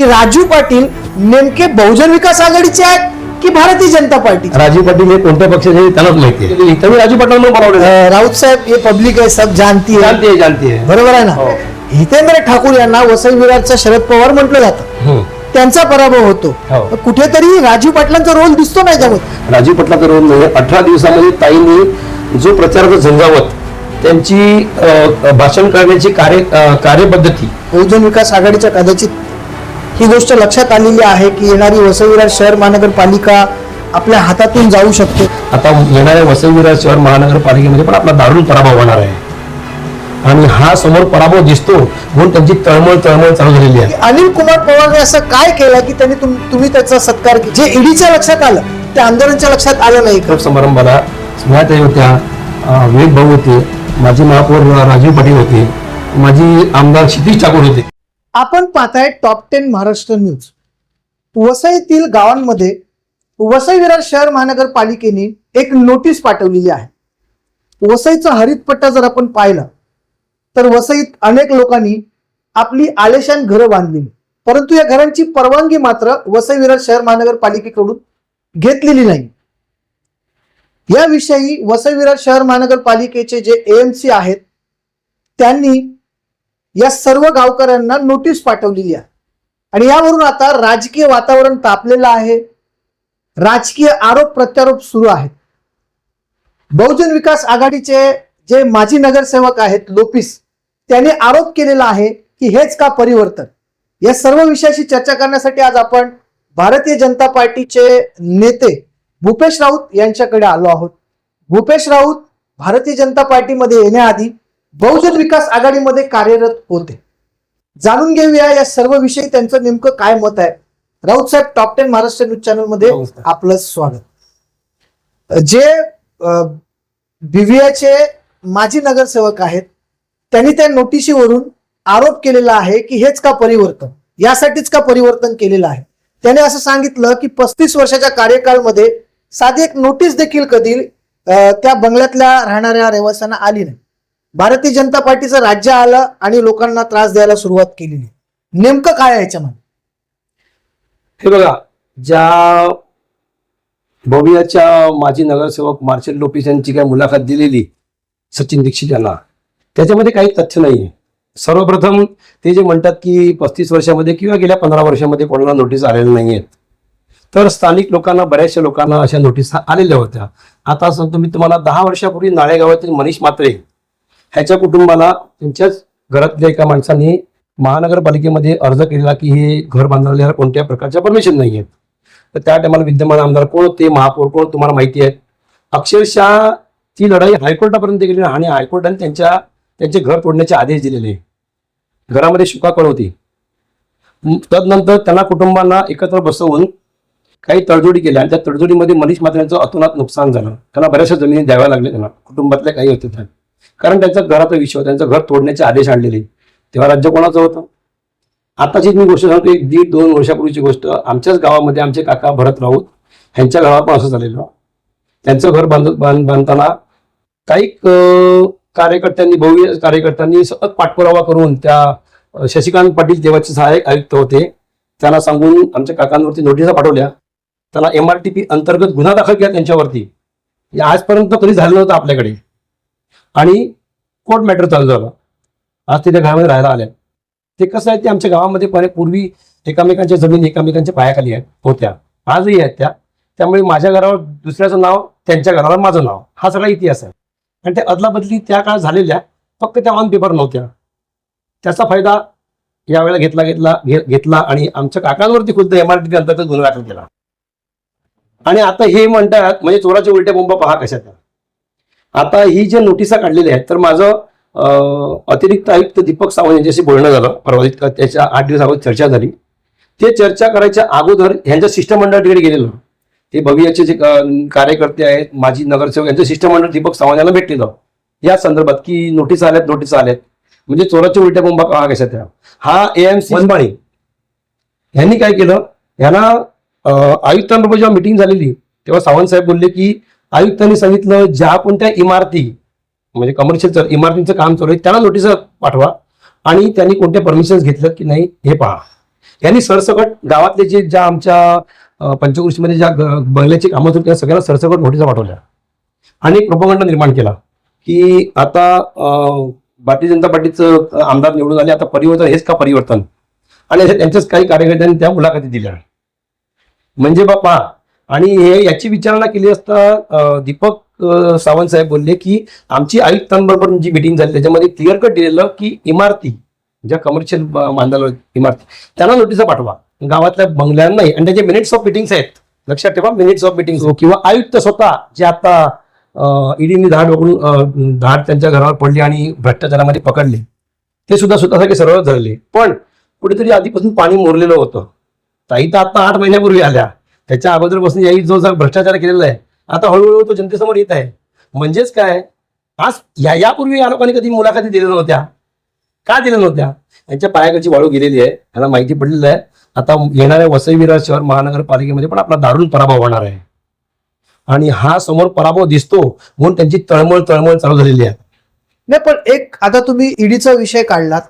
की राजू पाटील नेमके बहुजन विकास आघाडीचे आहेत की भारतीय जनता पार्टी राजीव पाटील हे कोणत्या पक्षाचे हे त्यांनाच माहिती आहे. इथं मी राजू पाटलांना बनवले राऊत साहेब ये पब्लिक है सब जानती है जानते जानते आहे. बरोबर आहे ना? हो. हितेंद्र ठाकूर यांना वसई विराटचा शरद पवार म्हटलं जातं. त्यांचा पराभव होतो. हो. कुठेतरी राजू पाटलांचा रोल दिसतो नाही त्यामध्ये राजीव पाटलाचा रोल म्हणजे अठरा दिवसामध्ये ताईंनी जो प्रचाराचा झंझावत त्यांची अ, भाषण करण्याची कार्य अ, कार्यपद्धती बहुजन विकास आघाडीच्या कदाचित ही गोष्ट लक्षात आलेली आहे की येणारी वसई विराट शहर महानगरपालिका आपल्या हातातून जाऊ शकते. आता येणाऱ्या वसईविराज शहर महानगरपालिकेमध्ये पण आपला दारुण पराभव होणार आहे. आणि हा समोर पराभव दिसतो म्हणून त्यांची तळमळ तळमळ चालू झालेली आहे. अनिल कुमार पवारने असं काय केलं की त्यांनी तुम- तुम्ही त्याचा सत्कार के- जे ईडीच्या लक्षात आलं ते आंदोलनाच्या लक्षात आलं नाही का? समारंभाला स्मृताई होत्या अ, विवेक भाऊ होते माजी महापौर राजीव पाटील होते माजी आमदार क्षितिज ठाकूर होते. आपण पाहताय टॉप टेन महाराष्ट्र न्यूज वसईतील गावांमध्ये वसई विरार शहर महानगरपालिकेने एक नोटीस पाठवलेली आहे. वसईचा हरितपट्टा जर आपण पाहिला तर वसईत अनेक लोकांनी आपली आलेशान घरं बांधली. परंतु या घरांची परवानगी मात्र वसई विरार शहर महानगरपालिकेकडून घेतलेली नाही. याविषयी वसई विरार शहर महानगरपालिकेचे जे एएमसी आहेत त्यांनी या सर्व गावकऱ्यांना नोटीस पाठवलेली आहे. आणि यावरून आता राजकीय वातावरण तापलेलं आहे. राजकीय आरोप प्रत्यारोप सुरू आहेत. बहुजन विकास आघाडीचे जे माजी नगरसेवक आहेत लोपिस त्याने आरोप केलेला आहे की हेच का परिवर्तन? या सर्व विषयाशी चर्चा करण्यासाठी आज आपण भारतीय जनता पार्टीचे नेते भूपेश राऊत यांच्याकडे आलो आहोत. भूपेश राऊत भारतीय जनता पार्टीमध्ये येण्याआधी बहुजन विकास आघाडीमध्ये कार्यरत होते. जाणून घेऊया या सर्व विषयी त्यांचं नेमकं काय मत आहे. राऊत साहेब टॉप टेन महाराष्ट्र न्यूज चॅनलमध्ये. आपलं स्वागत. जे बीव्हीआयचे माजी नगरसेवक आहेत त्यांनी त्या नोटिशीवरून आरोप केलेला आहे की हेच का परिवर्तन यासाठीच का परिवर्तन केलेलं आहे? त्याने असं सांगितलं की पस्तीस वर्षाच्या कार्यकाळमध्ये साधी एक नोटीस देखील कधी त्या बंगल्यातल्या राहणाऱ्या रहिवाशांना आली नाही. भारतीय जनता पार्टीचं राज्य आलं आणि लोकांना त्रास द्यायला सुरुवात केली नेमकं काय आहे याच्यामध्ये? हे बघा ज्या भवियाच्या माजी नगरसेवक मार्शल लोपिस यांची काय मुलाखत दिलेली सचिन दीक्षित यांना त्याच्यामध्ये काही तथ्य नाही सर्वप्रथम ते जे म्हणतात की पस्तीस वर्षामध्ये किंवा गेल्या पंधरा वर्षामध्ये कोणाला नोटीस आलेल्या नाही आहेत तर स्थानिक लोकांना बऱ्याचशा लोकांना अशा नोटीस आलेल्या होत्या. आता सांगतो मी तुम्हाला दहा वर्षापूर्वी नाळेगावातील मनीष मात्रे ह्याच्या कुटुंबाला त्यांच्याच घरातल्या एका माणसाने महानगरपालिकेमध्ये अर्ज केलेला की हे घर बांधलेल्या कोणत्या प्रकारच्या परमिशन नाही आहेत. तर त्या टायमाला विद्यमान आमदार कोण होते महापौर कोण तुम्हाला माहिती आहे. अक्षरशः ती लढाई हायकोर्टापर्यंत गेली आणि हायकोर्टाने त्यांच्या त्यांचे घर तोडण्याचे आदेश दिलेले. घरामध्ये शुकाकळ होती. तदनंतर त्यांना कुटुंबांना एकत्र बसवून काही तडजोडी केल्या आणि त्या तडजोडीमध्ये मनीष मात्र्यांचं अतोनात नुकसान झालं. त्यांना बऱ्याचशा जमिनी द्याव्या लागल्या त्यांना कुटुंबातल्या काही होत्या कारण त्यांचा घराचा विषय त्यांचं घर तोडण्याचे आदेश आणलेले. तेव्हा राज्य कोणाचं होतं? आताची मी गोष्ट सांगतो एक दीड दोन वर्षापूर्वीची गोष्ट. आमच्याच गावामध्ये आमचे काका भरत राऊत ह्यांच्या गावात पण असं झालेलं. त्यांचं घर बांध बांधताना काही कार्यकर्त्यांनी भव्य कार्यकर्त्यांनी सतत पाठपुरावा करून त्या शशिकांत पाटील देवाचे सहाय्यक आयुक्त होते. त्यांना सांगून आमच्या काकांवरती नोटिसा पाठवल्या. त्यांना एम आर टी पी अंतर्गत गुन्हा दाखल केला त्यांच्यावरती. आजपर्यंत कधी झालं नव्हतं आपल्याकडे. आणि कोर्ट मॅटर चालू झाला. आज ते त्या घरामध्ये राहायला आल्या ते कसं आहे ते आमच्या गावामध्ये पण पूर्वी एकामेकांच्या जमीन एकामेकांच्या पायाखाली आहेत होत्या. आजही आहेत त्या. त्यामुळे माझ्या घरावर दुसऱ्याचं नाव त्यांच्या घरावर माझं नाव. हा सगळा इतिहास आहे. आणि त्या अदलाबदली त्या काळात झालेल्या फक्त त्या ऑन पेपर नव्हत्या. त्याचा फायदा यावेळेला घेतला घेतला घेतला आणि आमच्या काकांवरती खुद्द एम आर टी अंतर्गत गुन्हा दाखल केला. आणि आता हे म्हणतात म्हणजे चोराच्या उलट्या बोंबा पहा कशा त्या आता ही जे नोटिसा काढलेल्या आहेत तर माझं अतिरिक्त आयुक्त दीपक सावंत यांच्याशी बोलणं झालं परवा त्याच्या आठ दिवस अगोदर चर्चा झाली. ते चर्चा करायच्या अगोदर ह्यांच्या शिष्टमंडळ तिकडे गेलेलं. ते भवियाचे जे कार्यकर्ते आहेत माजी नगरसेवक यांचं शिष्टमंडळ दीपक सावंत यांना भेटलेलं. या संदर्भात की नोटीस आल्यात नोटीस आल्यात. म्हणजे चोराच्या उलट्या बोंबा पहा कशा त्या? हा एएमसी वनमाळी यांनी काय केलं? यांना आयुक्तांबरोबर जेव्हा मिटिंग झालेली तेव्हा सावंत साहेब बोलले की आयुक्तांनी सांगितलं ज्या कोणत्या इमारती म्हणजे कमर्शियल इमारतींचं काम चालू आहे त्यांना नोटीस पाठवा आणि त्यांनी कोणत्या परमिशन घेतलं की नाही हे पहा. यांनी सरसकट गावातले जे ज्या आमच्या पंचकृषीमध्ये ज्या बंगल्याची कामं होती त्या सगळ्यांना सरसकट नोटिसा पाठवल्या. आणि प्रोपगंड निर्माण केला की आता भारतीय जनता पार्टीचं आमदार निवडून आले आता परिवर्तन हेच का परिवर्तन? आणि त्यांच्याच काही कार्यकर्त्यांनी त्या मुलाखती दिल्या. म्हणजे बापा आणि हे याची विचारणा केली असता दीपक सावंत साहेब बोलले की आमची आयुक्तांबरोबर जी मिटिंग झाली त्याच्यामध्ये क्लिअर कट दिलेलं की इमारती ज्या कमर्शियल बांधायला इमारती त्यांना नोटिसा पाठवा. गावातल्या बंगल्यांना नाही आणि त्याचे मिनिट्स ऑफ मिटिंग्स आहेत. लक्षात ठेवा मिनिट्स ऑफ मिटिंग्स किंवा आयुक्त स्वतः जे आता ईडीने धाड वगळून धाड त्यांच्या घरावर पडली आणि भ्रष्टाचारामध्ये पकडले ते सुद्धा स्वतःसाठी सरळ धरले पण कुठेतरी आधीपासून पाणी मोरलेलं होतं. ताई तर आता आठ महिन्यापूर्वी आल्या. त्याच्या अगोदरपासून याही जो जो भ्रष्टाचार केलेला आहे आता हळूहळू तो जनतेसमोर येत आहे. म्हणजेच काय? आज या यापूर्वी या लोकांनी कधी मुलाखती दिल्या नव्हत्या. का दिल्या नव्हत्या? यांच्या पायाकडची वाळू गेलेली आहे. यांना माहिती पडलेलं आहे. आता येणाऱ्या वसईविरा शहर महानगरपालिकेमध्ये पण आपला दारुण पराभव होणार आहे. आणि हा समोर पराभव दिसतो म्हणून त्यांची तळमळ तळमळ चालू झालेली आहे. नाही पण एक आता तुम्ही ईडीचा विषय काढलात.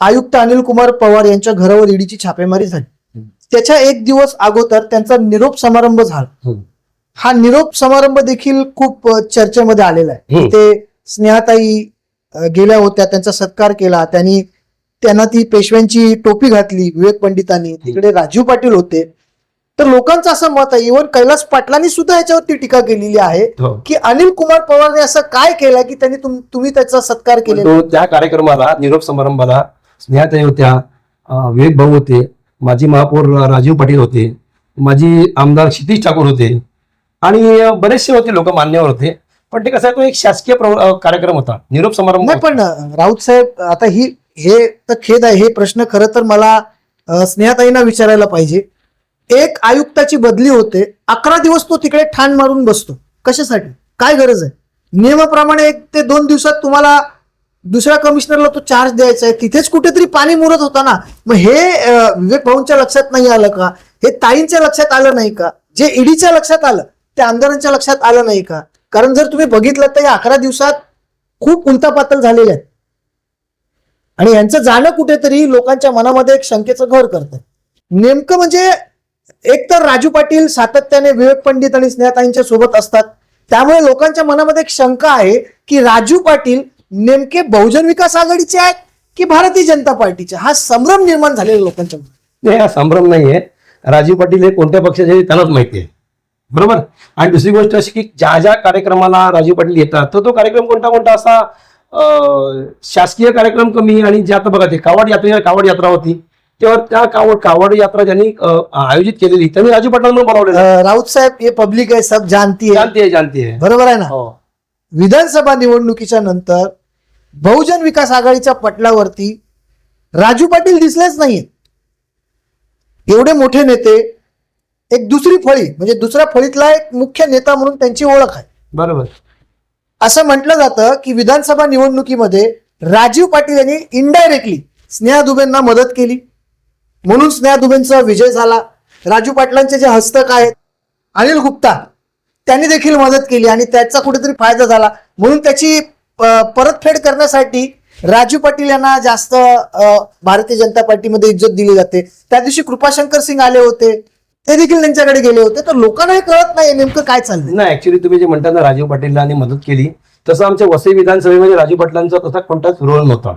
आयुक्त अनिल कुमार पवार यांच्या घरावर ईडीची छापेमारी झाली. त्याच्या एक दिवस अगोदर त्यांचा निरोप समारंभ झाला. हम्म. हा निरोप समारंभ देखील खूप चर्चेमध्ये आलेला आहे. हम्म. ते स्नेहाताई गेल्या होत्या त्यांचा सत्कार केला. त्यांनी त्यांना ती पेशव्यांची टोपी घातली विवेक पंडितांनी. तिकडे राजीव पाटील होते. तर लोकांचं असं मत आहे इव्हन कैलास पाटलांनी सुद्धा याच्यावरती टीका केलेली आहे हो. की अनिल कुमार पवारने असं काय केलं की त्यांनी तुम- तुम्ही त्याचा सत्कार केलेला तो त्या कार्यक्रमाला निरोप समारंभाला स्नेहाताई होत्या विवेक भाऊ होते. माजी महापौर राजीव पाटील होते माजी आमदार क्षितिश ठाकूर होते आणि बरेचसे होते लोक मान्यवर होते पण ते कसं आहे तो एक शासकीय कार्यक्रम होता निरोप समारंभ नाही पण राऊत साहेब आता ही हे तर खेद आहे हे प्रश्न खरं तर मला स्नेहाताईंना विचारायला पाहिजे. एक आयुक्ताची बदली होते अकरा दिवस तो तिकडे ठाण मारून बसतो. कशासाठी? काय गरज आहे? नियमाप्रमाणे एक ते दोन दिवसात तुम्हाला दुसऱ्या कमिशनरला तो चार्ज द्यायचा आहे. तिथेच कुठेतरी पाणी मुरत होता ना. मग हे विवेक भाऊंच्या लक्षात नाही आलं का? हे ताईंच्या लक्षात आलं नाही का? जे ईडीच्या लक्षात आलं त्या आमदारांच्या लक्षात आलं नाही का? कारण जर तुम्ही बघितलं तर या अकरा दिवसात खूप उंतापातल झालेले आहेत. आणि यांचं जाणं कुठेतरी लोकांच्या मनामध्ये एक शंकेचं घर करतं. नेमकं म्हणजे एक तर राजू पाटील सातत्याने विवेक पंडित आणि स्नेहताईंच्या सोबत असतात. त्यामुळे लोकांच्या मनामध्ये एक शंका आहे की राजू पाटील नेमके बहुजन विकास आघाडीचे आहेत की भारतीय जनता पार्टीचे? हा संभ्रम निर्माण झालेला लोकांच्या. नाही हा संभ्रम नाहीये. राजीव पाटील हे कोणत्या पक्षाचे त्यांनाच माहिती आहे. बरोबर? आणि दुसरी गोष्ट अशी की ज्या ज्या कार्यक्रमाला राजीव पाटील येतात तर तो कार्यक्रम कोणता कोणता असा शासकीय कार्यक्रम कमी आणि जे आता बघा ते कावड यात्रे कावड यात्रा होती. तेव्हा त्या कावड कावड यात्रा ज्यांनी आयोजित केलेली त्यांनी राजीव पाटलांना बोलावलेलं अं, राऊत साहेब हे पब्लिक आहे सब जानती है जानते आहे जानते आहे. बरोबर आहे ना? हो. विधानसभा निवडणुकीच्या नंतर बहुजन विकास आघाडीच्या पटलावरती राजू पाटील दिसलेच नाहीये एवढे मोठे नेते एक दुसरी फळी म्हणजे दुसऱ्या फळीतला एक मुख्य नेता म्हणून त्यांची ओळख आहे. बरोबर. असं म्हटलं जातं की विधानसभा निवडणुकीमध्ये राजीव पाटील यांनी इनडायरेक्टली स्नेहा दुबेंना मदत केली. म्हणून स्नेहा दुबेंचा विजय झाला. राजू पाटलांचे जे हस्तक आहेत अनिल गुप्ता त्यांनी देखील मदत केली आणि त्याचा कुठेतरी फायदा झाला. म्हणून त्याची परतफेड करण्यासाठी राजू पाटील यांना जास्त भारतीय जनता पार्टीमध्ये इज्जत दिली जाते. त्या दिवशी कृपाशंकर सिंग आले होते. ते देखील त्यांच्याकडे गेले होते. तर लोकांना हे कळत नाही नेमकं काय चाललंय. नाही ऍक्च्युली तुम्ही जे म्हणता ना राजीव पाटीलला मदत केली तसं आमच्या वसई विधानसभेमध्ये राजीव पाटलांचा तसा कोणताच रोल नव्हता.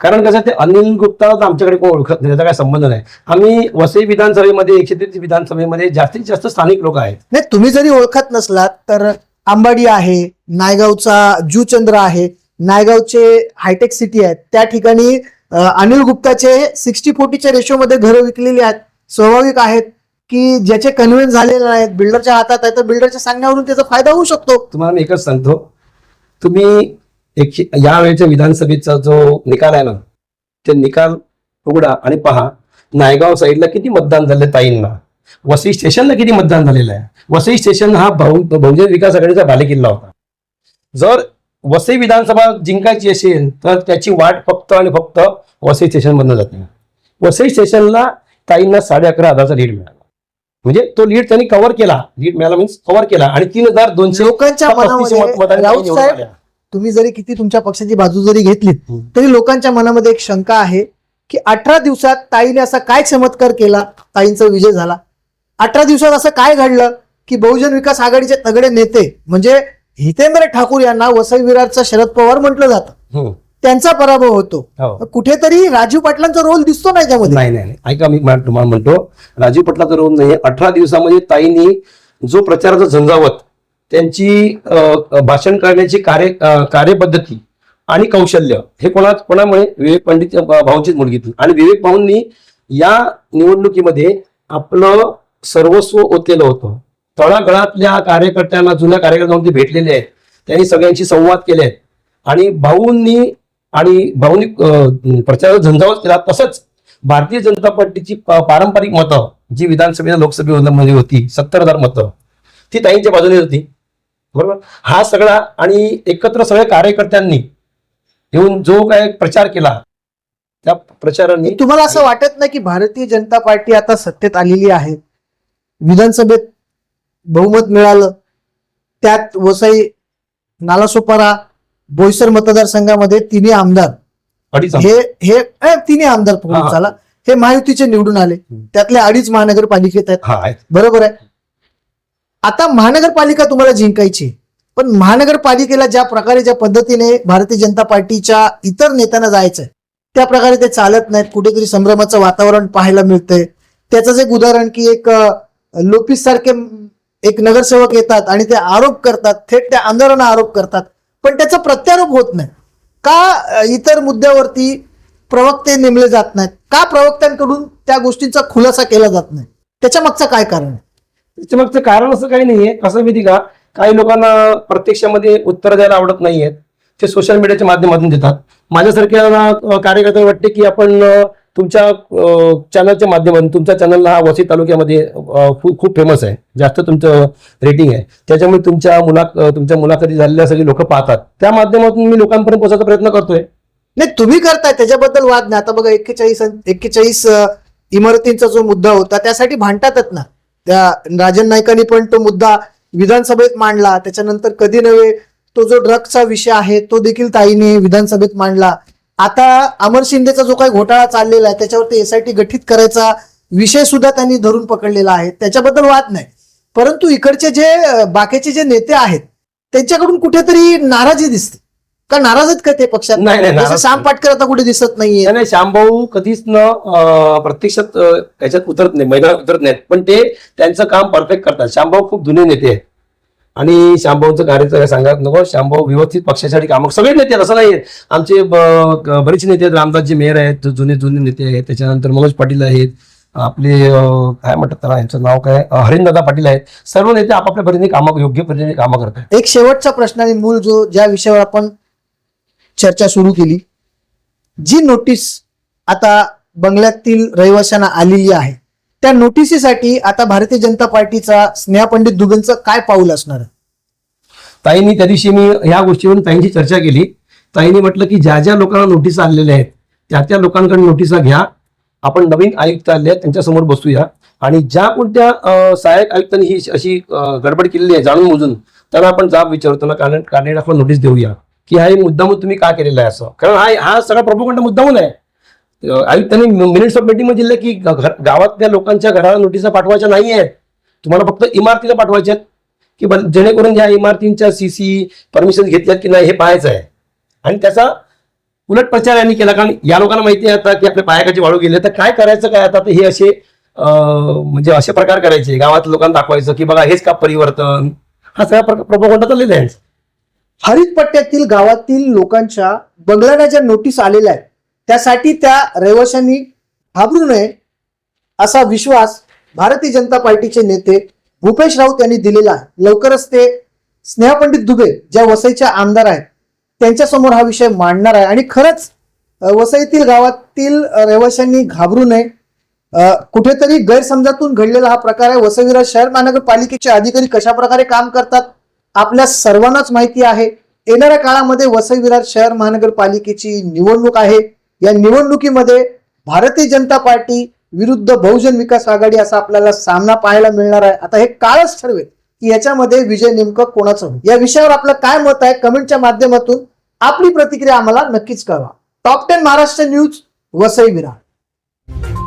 कारण कसं ते अनिल गुप्ता आमच्याकडे कोण ओळखत नाही त्याचा काय संबंध नाही. आम्ही वसई विधानसभेमध्ये एकशे तेहतीस विधानसभेमध्ये जास्तीत जास्त स्थानिक लोक आहेत. नाही तुम्ही जरी ओळखत नसलात तर आंबाडी आहे नायगावचा जूचंद्र आहे नायगावचे हायटेक सिटी आहेत. त्या ठिकाणी अनिल गुप्ताचे सिक्स्टी फोर्टीच्या रेशोमध्ये घरं विकलेली आहेत. स्वाभाविक आहेत की ज्याचे कन्व्हिन्स झालेले नाहीत बिल्डरच्या हातात आहे तर बिल्डरच्या सांगण्यावरून त्याचा फायदा होऊ शकतो. तुम्हाला मी एकच सांगतो. तुम्ही एकशे यावेळेच्या विधानसभेचा जो निकाल आहे ना ते निकाल उघडा आणि पहा. नायगाव साईडला किती मतदान झाले ताईंना? वसई स्टेशनला किती मतदान झालेलं आहे? वसई स्टेशन हा बहु बहुजन विकास आघाडीचा बालेकिल्ला होता. जर वसई विधानसभा जिंकायची असेल तर त्याची वाट फक्त आणि फक्त वसई स्टेशन मधनं जाते. वसई स्टेशनला ताईंना साडे अकरा हजारचा लीड मिळाला. म्हणजे तो लीड त्यांनी कव्हर केला. लीड मिळाला मीन्स कव्हर केला. आणि तीन हजार दोनशे लोकांच्या. तुम्ही जरी किती तुमच्या पक्षाची बाजू जरी हम्म. तरी लोकांच्या मनामध्ये एक शंका आहे की अठरा दिवसात ताईने असा काय चमत्कार केला? ताईंचा विजय झाला. अठरा दिवसात असं काय घडलं की बहुजन विकास आघाडीचे तगडे नेते म्हणजे हितेंद्र ठाकूर यांना वसई विरारचा शरद पवार म्हटलं जातं हम्म. त्यांचा पराभव होतो हो. कुठेतरी राजू पाटलांचा रोल दिसतो ना याच्यामध्ये नाही नाही नाही. ऐका मी तुम्हाला म्हणतो राजीव पटलाचा रोल नाही अठरा दिवसामध्ये ताईंनी जो प्रचाराचा झंझावत त्यांची भाषण करण्याची कार्य कार्यपद्धती आणि कौशल्य हे कोणा कोणामुळे विवेक पंडित भाऊंचीच मुलगी. आणि विवेक भाऊंनी या निवडणुकीमध्ये आपलं सर्वस्व ओतलेलं होतं. तळागळातल्या कार्यकर्त्यांना जुन्या कार्यकर्त्यांना ते भेटलेले आहेत. त्यांनी सगळ्यांशी संवाद केले आहेत आणि भाऊंनी आणि भाऊंनी प्रचार झंझावत केला. तसंच भारतीय जनता पार्टीची पारंपरिक मतं जी विधानसभेला लोकसभेमध्ये होती सत्तर हजार मतं ती ताईंच्या बाजूने होती. बरोबर? हा सगळा आणि एकत्र सगळ्या कार्यकर्त्यांनी येऊन जो काय प्रचार केला त्या प्रचारांनी तुम्हाला असं वाटत नाही की भारतीय जनता पार्टी आता सत्तेत आलेली आहे? विधानसभेत बहुमत मिळालं. त्यात वसई नालासोपारा बोईसर मतदारसंघामध्ये तिन्ही आमदार. हे हे तिन्ही आमदार हा, पकडून हा. चाला. हे महायुतीचे निवडून आले. त्यातले अडीच महानगरपालिकेत आहेत. हा आहे. बरोबर आहे. आता महानगरपालिका तुम्हाला जिंकायची. पण महानगरपालिकेला ज्या प्रकारे ज्या पद्धतीने भारतीय जनता पार्टीच्या इतर नेत्यांना जायचंय त्या प्रकारे ते चालत नाहीत. कुठेतरी संभ्रमाचं वातावरण पाहायला मिळतंय. त्याचंच एक उदाहरण की एक लोपिस सारखे एक नगरसेवक येतात आणि ते आरोप करतात थेट त्या आंदोलन आरोप करतात. पण त्याचा प्रत्यारोप होत नाही. का इतर मुद्द्यावरती प्रवक्ते नेमले जात नाहीत? का प्रवक्त्यांकडून त्या गोष्टींचा खुलासा केला जात नाही? त्याच्या मागचं काय कारण आहे? त्याच्या मागचं कारण असं काही नाहीये. कसं माहिती का? काही लोकांना प्रत्यक्षामध्ये उत्तर द्यायला आवडत नाहीयेत. ते सोशल मीडियाच्या माध्यमातून देतात. माझ्यासारख्या कार्यकर्त्यांना वाटते की आपण तुमच्या चॅनलच्या माध्यमातून तुमच्या चॅनलला हा वसई तालुक्यामध्ये खूप फेमस आहे. जास्त तुमचं रेटिंग आहे. त्याच्यामुळे तुमच्या मुला तुमच्या मुलाखती झालेल्या सगळी लोक पाहतात. त्या माध्यमातून मी लोकांपर्यंत पोहोचायचा प्रयत्न करतोय. नाही तुम्ही करताय. त्याच्याबद्दल वाद नाही. आता बघा एक्केचाळीस एक्केचाळीस इमारतींचा जो मुद्दा होता त्यासाठी भांडतातच ना. त्या राजन नाईकांनी पण तो मुद्दा विधानसभेत मांडला. त्याच्यानंतर कधी नव्हे तो जो ड्रग्सचा विषय आहे तो देखील ताईने विधानसभेत मांडला. आता अमर शिंदेचा जो काही घोटाळा चाललेला आहे त्याच्यावरती एसआयटी गठीत करायचा विषय सुद्धा त्यांनी धरून पकडलेला आहे. त्याच्याबद्दल वाद नाही. परंतु इकडचे जे बाकीचे जे नेते आहेत त्यांच्याकडून कुठेतरी नाराजी दिसते. का नाराज आहेत का ते पक्षात? नाही श्याम पाटकर आता कुठे दिसत नाहीये. नाही नाही श्यामभाऊ कधीच न प्रत्यक्षात याच्यात उतरत नाही मैदानात उतरत नाहीत. पण ते त्यांचं काम परफेक्ट करतात. श्यामभाऊ खूप जुने नेते आहेत. आणि श्यामभाऊचं कार्य काय सांगत नको श्यामभाऊ व्यवस्थित पक्षासाठी काम सगळे नेते आहेत असं नाही आमचे ब- बरेचसे नेते आहेत रामदासजी मेहर आहेत जुने जुने नेते आहेत त्याच्यानंतर मनोज पाटील आहेत आपले काय म्हणतात त्याला यांचं नाव काय हरिंदादा पाटील आहेत. सर्व नेते आपापल्या परीने कामं योग्य पद्धतीने कामं करतात एक शेवटचा प्रश्न आणि मूल जो ज्या विषयावर आपण चर्चा सुरू केली जी नोटीस आता बंगल्यातील रहिवाशांना आलेली आहे त्या नोटिसीसाठी आता भारतीय जनता पार्टीचा स्नेहा पंडित दुबेंचं काय पाऊल असणार? ताईंनी त्या दिवशी मी ह्या गोष्टीवरून ताईंची चर्चा केली. ताईंनी म्हटलं की ज्या ज्या लोकांना नोटीस आलेल्या आहेत त्या त्या लोकांकडे नोटिसा घ्या. आपण नवीन आयुक्त आले आहेत त्यांच्यासमोर बसूया. आणि ज्या कोणत्या सहाय्यक आयुक्तांनी ही अशी गडबड केलेली आहे जाणून मोजून त्यांना आपण जाब विचारू त्यांना कारण कारणे नोटीस देऊया. की हा हे मुद्दामून तुम्ही का केलेला आहे असं? कारण हा हा सगळा प्रभूखंड मुद्दामून आहे. आयुक्तांनी मिनिट्स ऑफ मीटिंगमध्ये की गावातल्या लोकांच्या घराला नोटिसा पाठवायच्या नाही आहेत तुम्हाला फक्त इमारतीला पाठवायच्या की जेणेकरून या इमारतींच्या सीसी परमिशन घेतल्यात की नाही हे पाहायचं आहे. आणि त्याचा उलट प्रचार यांनी केला कारण या लोकांना माहिती आहे आता की आपल्या पायाकाची वाळू गेले. तर काय करायचं काय आता? हे असे म्हणजे असे प्रकार करायचे. गावात लोकांना दाखवायचं की बघा हेच का परिवर्तन? हा सगळा प्रपोगंडा चाललेला आहे. हरित पट्ट्यातील गावातील लोकांच्या बंगल्याच्या ज्या नोटीस आलेल्या आहेत त्यासाठी त्या रहिवाशांनी घाबरू नये असा विश्वास भारतीय जनता पार्टीचे नेते भूपेश राऊत यांनी दिलेला आहे. लवकरच ते स्नेहपंडित दुबे ज्या वसईच्या आमदार आहेत त्यांच्यासमोर हा विषय मांडणार आहे. आणि खरंच वसईतील गावातील रहिवाशांनी घाबरू नये. कुठेतरी गैरसमजातून घडलेला हा प्रकार आहे. वसईविरा शहर महानगरपालिकेचे अधिकारी कशा प्रकारे काम करतात आपल्या सर्वांनाच माहिती आहे. येणाऱ्या काळामध्ये वसई विरार शहर महानगरपालिकेची निवडणूक आहे. या निवडणुकीमध्ये भारतीय जनता पार्टी विरुद्ध बहुजन विकास आघाडी असा आपल्याला सामना पाहायला मिळणार आहे. आता हे काळच ठरवेल की याच्यामध्ये विजय नेमकं कोणाचं होईल. या विषयावर आपलं काय मत आहे कमेंटच्या माध्यमातून आपली प्रतिक्रिया आम्हाला नक्कीच कळवा. Top ten Maharashtra news Vasai Virar